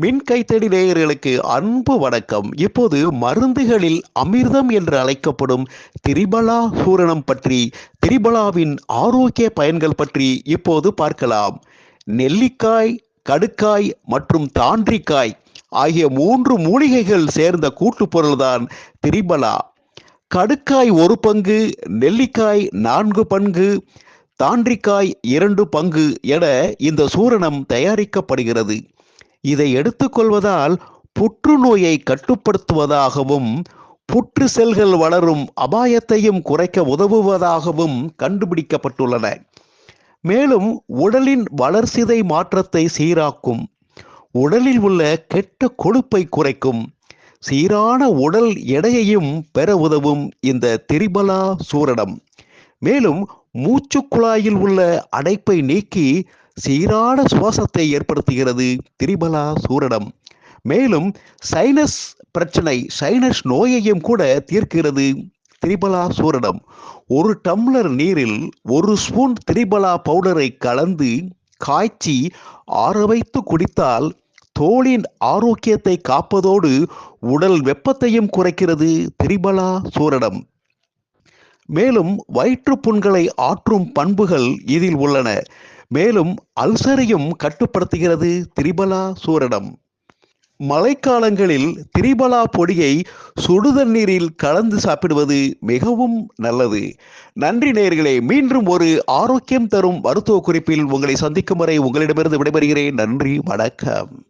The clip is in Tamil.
மின் கைத்தடி நேயர்களுக்கு அன்பு வணக்கம். இப்போது மருந்துகளில் அமிர்தம் என்று அழைக்கப்படும் திரிபலா சூரணம் பற்றி திரிபலாவின் ஆரோக்கிய பயன்கள் பற்றி இப்போது பார்க்கலாம். நெல்லிக்காய் கடுக்காய் மற்றும் தாண்டிக்காய் ஆகிய மூன்று மூலிகைகள் சேர்ந்த கூட்டுப்பொருள்தான் திரிபலா. கடுக்காய் ஒரு பங்கு நெல்லிக்காய் நான்கு பங்கு தாண்டிக்காய் இரண்டு பங்கு என இந்த சூரணம் தயாரிக்கப்படுகிறது. இதை எடுத்துக்கொள்வதால் புற்றுநோயை கட்டுப்படுத்துவதாகவும் புற்று செல்கள் வளரும் அபாயத்தையும் குறைக்க உதவுவதாகவும் கண்டுபிடிக்கப்பட்டுள்ளன. மேலும் உடலின் வளர்சிதை மாற்றத்தை சீராக்கும் உடலில் உள்ள கெட்ட கொழுப்பை குறைக்கும் சீரான உடல் எடையையும் பெற உதவும் இந்த திரிபலா சூரணம். மேலும் மூச்சுக்குழாயில் உள்ள அடைப்பை நீக்கி சீரான சுவாசத்தை ஏற்படுத்துகிறது திரிபலா சூரணம். மேலும் சைனஸ் பிரச்சனை சைனஸ் நோயையும் கூட தீர்க்கிறது திரிபலா சூரணம். ஒரு டம்ளர் நீரில் ஒரு ஸ்பூன் திரிபலா பவுடரை கலந்து காய்ச்சி ஆற வைத்து குடித்தால் தோளின் ஆரோக்கியத்தை காப்பதோடு உடல் வெப்பத்தையும் குறைக்கிறது திரிபலா சூரணம். மேலும் வயிற்றுப்புண்களை ஆற்றும் பண்புகள் இதில் உள்ளன. மேலும் அல்சரையும் கட்டுப்படுத்துகிறது திரிபலா சூரணம். மழைக்காலங்களில் திரிபலா பொடியை சுடுதண்ணீரில் கலந்து சாப்பிடுவது மிகவும் நல்லது. நன்றி நேர்களே மீண்டும் ஒரு ஆரோக்கியம் தரும் மருத்துவ குறிப்பில் உங்களை சந்திக்கும் வரை உங்களிடமிருந்து விடைபெறுகிறேன். நன்றி வணக்கம்.